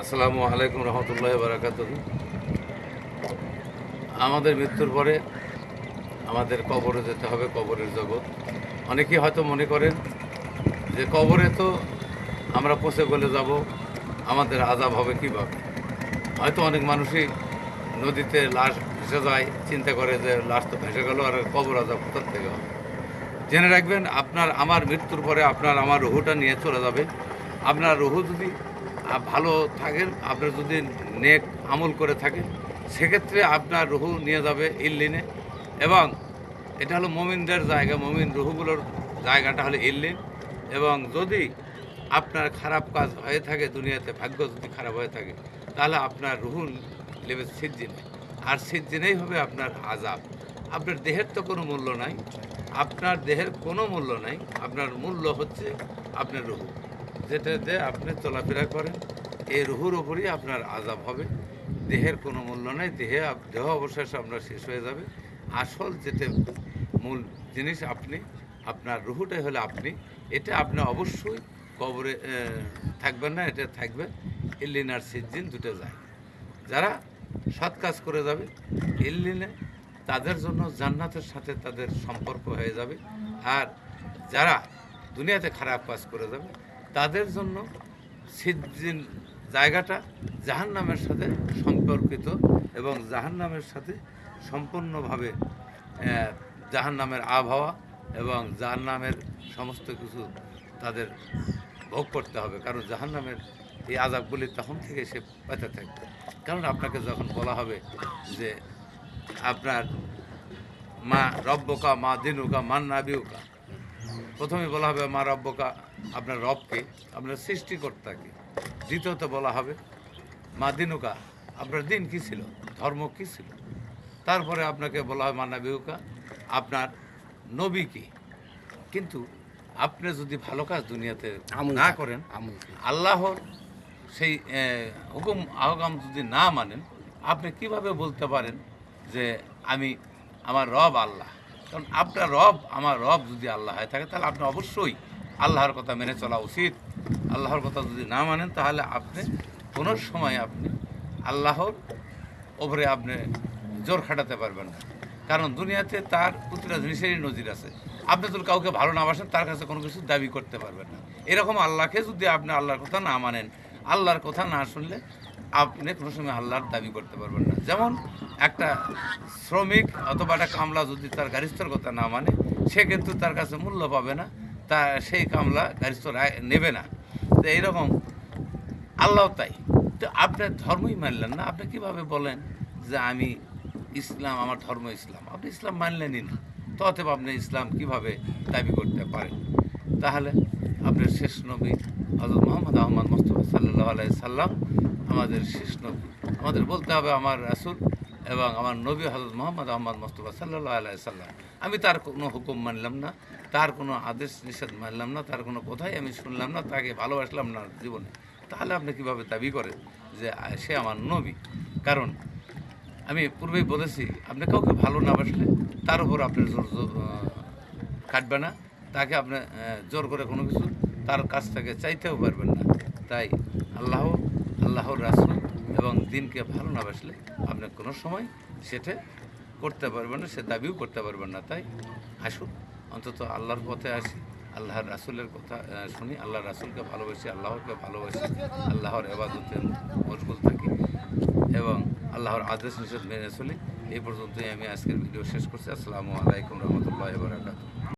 আসসালামু আলাইকুম রহমতুল্লাহ বারাকাত আমাদের মৃত্যুর পরে আমাদের কবরে যেতে হবে, কবরের জগৎ। অনেকেই হয়তো মনে করেন যে কবরে তো আমরা পচে গলে যাব, আমাদের আজাব হবে কীভাবে? হয়তো অনেক মানুষই নদীতে লাশ ভেসে যায়, চিন্তা করে যে লাশ তো ভেসে গেল আর কবর আজাব কোথার থেকে হবে? জেনে রাখবেন, আপনার, আমার মৃত্যুর পরে আপনার, আমার রুহুটা নিয়ে চলে যাবে। আপনার রুহু যদি ভালো থাকেন। আপনার যদি নেক আমল করে থাকেন, সেক্ষেত্রে আপনার রুহু নিয়ে যাবে ইল্লিনে। এবং এটা হলো মমিনদের জায়গা। মমিন রুহুগুলোর জায়গাটা হলো ইল্লিন। এবং যদি আপনার খারাপ কাজ হয়ে থাকে, দুনিয়াতে ভাগ্য যদি খারাপ হয়ে থাকে, তাহলে আপনার রুহু নেবে সিজ্জিনে। আর সিজ্জিনেই হবে আপনার আজাব আপনার দেহের তো কোনো মূল্য নাই। আপনার দেহের কোনো মূল্য নাই। আপনার মূল্য হচ্ছে আপনার রুহু। যেটাতে আপনি চলাফেরা করেন এই রুহুর ওপরই আপনার আজাব হবে। দেহের কোনো মূল্য নাই, দেহে দেহ অবশেষে আপনার শেষ হয়ে যাবে। আসল যেটা মূল জিনিস আপনি, আপনার রুহুটাই হলে আপনি, এটা আপনি অবশ্যই কবরে থাকবেন না, এটা থাকবে। ইল্লিন আর সিজ্জিন দুটো যায়। যারা সৎ কাজ করে যাবে, ইল্লিনে তাদের জন্য জান্নাতের সাথে তাদের সম্পর্ক হয়ে যাবে। আর যারা দুনিয়াতে খারাপ কাজ করে যাবে তাদের জন্য সিদ্দিন জায়গাটা জাহান্নামের সাথে সম্পর্কিত এবং জাহান্নামের সাথে সম্পূর্ণভাবে আহ, জাহান্নামের আবহাওয়া এবং জাহান্নামের সমস্ত কিছু তাদের ভোগ করতে হবে। কারণ জাহান্নামের এই আজাবগুলি তখন থেকে সে পেতে থাকবে। কারণ আপনাকে যখন বলা হবে যে আপনার মা রব্বকা মা দিনুকা মান নাবিউকা প্রথমে বলা হবে মা রব্বকা আপনার রবকে আপনার সৃষ্টিকর্তাকে। দ্বিতীয়ত বলা হবে মা দিনুকা আপনার দিন কী ছিল? ধর্ম কী ছিল? তারপরে আপনাকে বলা হয় মান্না বিহুকা আপনার নবী কী? কিন্তু আপনি যদি ভালো কাজ দুনিয়াতে আমল না করেন আমল আল্লাহর সেই হুকুম আহকাম যদি না মানেন আপনি কীভাবে বলতে পারেন যে আমি আমার রব আল্লাহ কারণ আপনার রব আমার রব যদি আল্লাহ হয়ে থাকে তাহলে আপনি অবশ্যই আল্লাহর কথা মেনে চলা উচিত। আল্লাহর কথা যদি না মানেন, তাহলে আপনি কোনো সময় আপনি আল্লাহর ওপরে আপনি জোর খাটাতে পারবেন না। কারণ দুনিয়াতে তার প্রতিটা জিনিসেরই নজির আছে। আপনি যদি কাউকে ভালো না বাসেন, তার কাছে কোনো কিছু দাবি করতে পারবেন না। এরকম আল্লাহকে যদি আপনি আল্লাহর কথা না মানেন, আল্লাহর কথা না শুনলে আপনি কোনো সময় আল্লাহর দাবি করতে পারবেন না। যেমন একটা শ্রমিক অথবা একটা কামলা যদি তার গারিস্থর কথা না মানে সে কিন্তু তার কাছে মূল্য পাবে না। তা সেই কামলা গারিস্থ রায় নেবে না। তো এইরকম, আল্লাহ তাই। তো আপনি ধর্মই মানলেন না, আপনি কীভাবে বলেন যে আমি ইসলাম, আমার ধর্ম ইসলাম? আপনি ইসলাম মানলেনই না। তো অতএব আপনি ইসলাম কীভাবে দাবি করতে পারেন? তাহলে আপনার শেষ নবী হজরত মোহাম্মদ আহমদ মোস্তফা সাল্লাহ আলাই সাল্লাম, আমাদের শেষ নবী। আমাদের বলতে হবে আমার রাসূল এবং আমার নবী হজরত মোহাম্মদ আহমদ মোস্তফা সাল্লাহ আলাই সাল্লাম। আমি তার কোনো হুকুম মানলাম না, তার কোনো আদেশ নিষেধ মানলাম না, তার কোনো কথাই আমি শুনলাম না, তাকে ভালোবাসলাম না জীবনে। তাহলে আপনি কীভাবে দাবি করেন যে সে আমার নবী? কারণ আমি পূর্বেই বলেছি, আপনি কাউকে ভালো না বাসলে তার উপর আপনার জোর কাটবে না। তাকে আপনি জোর করে কোনো কিছু তার কাছ থেকে চাইতেও পারবেন না। তাই আল্লাহ, আল্লাহর রাসূল এবং দিনকে ভালো না বাসলে আপনি কোনো সময় সেটা করতে পারবে না, সে দাবিও করতে পারবে না, তাই আসুন। অন্তত আল্লাহর পথে আসি, আল্লাহর রাসুলের কথা শুনি, আল্লাহর রাসুলকে ভালোবাসি, আল্লাহকে ভালোবাসি, আল্লাহর এবাদতে মশগুল থাকি এবং আল্লাহর আদেশ নিষেধ মেনে চলি। এই পর্যন্তই আমি আজকের ভিডিও শেষ করছি। আসসালামু আলাইকুম রহমতুল্লাহ বারাকাতুহ।